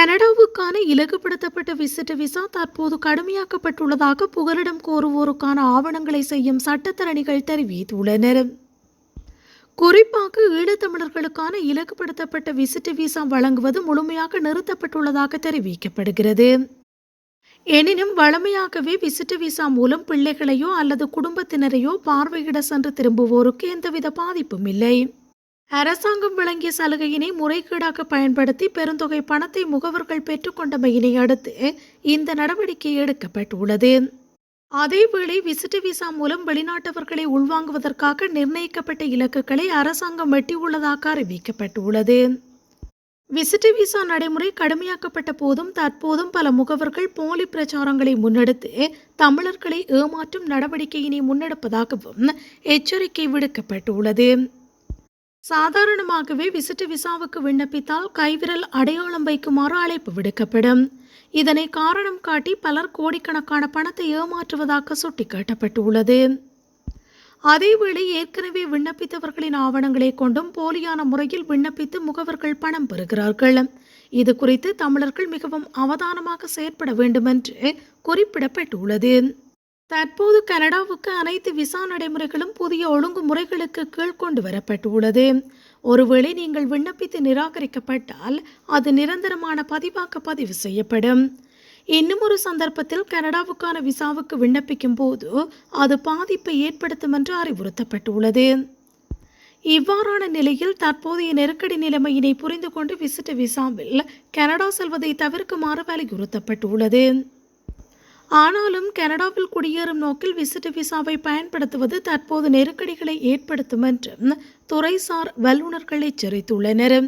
கனடாவுக்கான இலகுபடுத்தப்பட்ட visit visa தற்போது கடுமையாக்கப்பட்டுள்ளதாக புகலிடம் கோருவோருக்கான ஆவணங்களை செய்யும் சட்டத்தரணிகள் தெரிவித்துள்ளனர். குறிப்பாக ஈழத்தமிழர்களுக்கான இலகுபடுத்தப்பட்ட விசிட் விசா வழங்குவது முழுமையாக நிறுத்தப்பட்டுள்ளதாக தெரிவிக்கப்படுகிறது. எனினும் வழமையாகவே விசிட் விசா மூலம் பிள்ளைகளையோ அல்லது குடும்பத்தினரையோ பார்வையிட சென்று திரும்புவோருக்கு எந்தவித பாதிப்பும் இல்லை. அரசாங்கம் வழங்கிய சலுகையினை முறைகேடாக பயன்படுத்தி பெருந்தொகை பணத்தை முகவர்கள் பெற்றுக்கொண்டமையினை அடுத்து இந்த நடவடிக்கை எடுக்கப்பட்டுள்ளது. அதேவேளை விசிட்டு விசா மூலம் வெளிநாட்டவர்களை உள்வாங்குவதற்காக நிர்ணயிக்கப்பட்ட இலக்குகளை அரசாங்கம் வெட்டியுள்ளதாக அறிவிக்கப்பட்டுள்ளது. விசிட்டு விசா நடைமுறை கடுமையாக்கப்பட்ட போதும் தற்போதும் பல முகவர்கள் போலி பிரச்சாரங்களை முன்னெடுத்து தமிழர்களை ஏமாற்றும் நடவடிக்கையினை முன்னெடுப்பதாகவும் எச்சரிக்கை விடுக்கப்பட்டுள்ளது. சாதாரணமாகவே விசிட்டு விசாவுக்கு விண்ணப்பித்தால் கைவிரல் அடையாளம் வைக்குமாறு அழைப்பு விடுக்கப்படும். இதனை காரணம் காட்டி பலர் கோடிக்கணக்கான பணத்தை ஏமாற்றுவதாக சுட்டிக்காட்டப்பட்டுள்ளது. அதேவேளை ஏற்கனவே விண்ணப்பித்தவர்களின் ஆவணங்களை கொண்டும் போலியான முறையில் விண்ணப்பித்து முகவர்கள் பணம் பெறுகிறார்கள். இது குறித்து தமிழர்கள் மிகவும் அவதானமாக செயற்பட வேண்டுமென்று குறிப்பிடப்பட்டுள்ளது. தற்போது கனடாவுக்கு அனைத்து விசா நடைமுறைகளும் புதிய ஒழுங்குமுறைகளுக்கு கீழ் கொண்டு வரப்பட்டுள்ளது. ஒருவேளை நீங்கள் விண்ணப்பித்து நிராகரிக்கப்பட்டால் அது நிரந்தரமான பதிவாக்க பதிவு செய்யப்படும். இன்னும் ஒரு சந்தர்ப்பத்தில் கனடாவுக்கான விசாவுக்கு விண்ணப்பிக்கும் போது அது பாதிப்பை ஏற்படுத்தும் என்று அறிவுறுத்தப்பட்டுள்ளது. இவ்வாறான நிலையில் தற்போதைய நெருக்கடி நிலைமையினை புரிந்து கொண்டு விசிட் விசாவில் கனடா செல்வதை தவிர்க்குமாறு வலியுறுத்தப்பட்டுள்ளது. ஆனாலும் கனடாவில் குடியேறும் நோக்கில் விசிட் விசாவை பயன்படுத்துவது தற்போது நெருக்கடிகளை ஏற்படுத்தும் என்று துறைசார் வல்லுநர்கள் எச்சரித்துள்ளனர்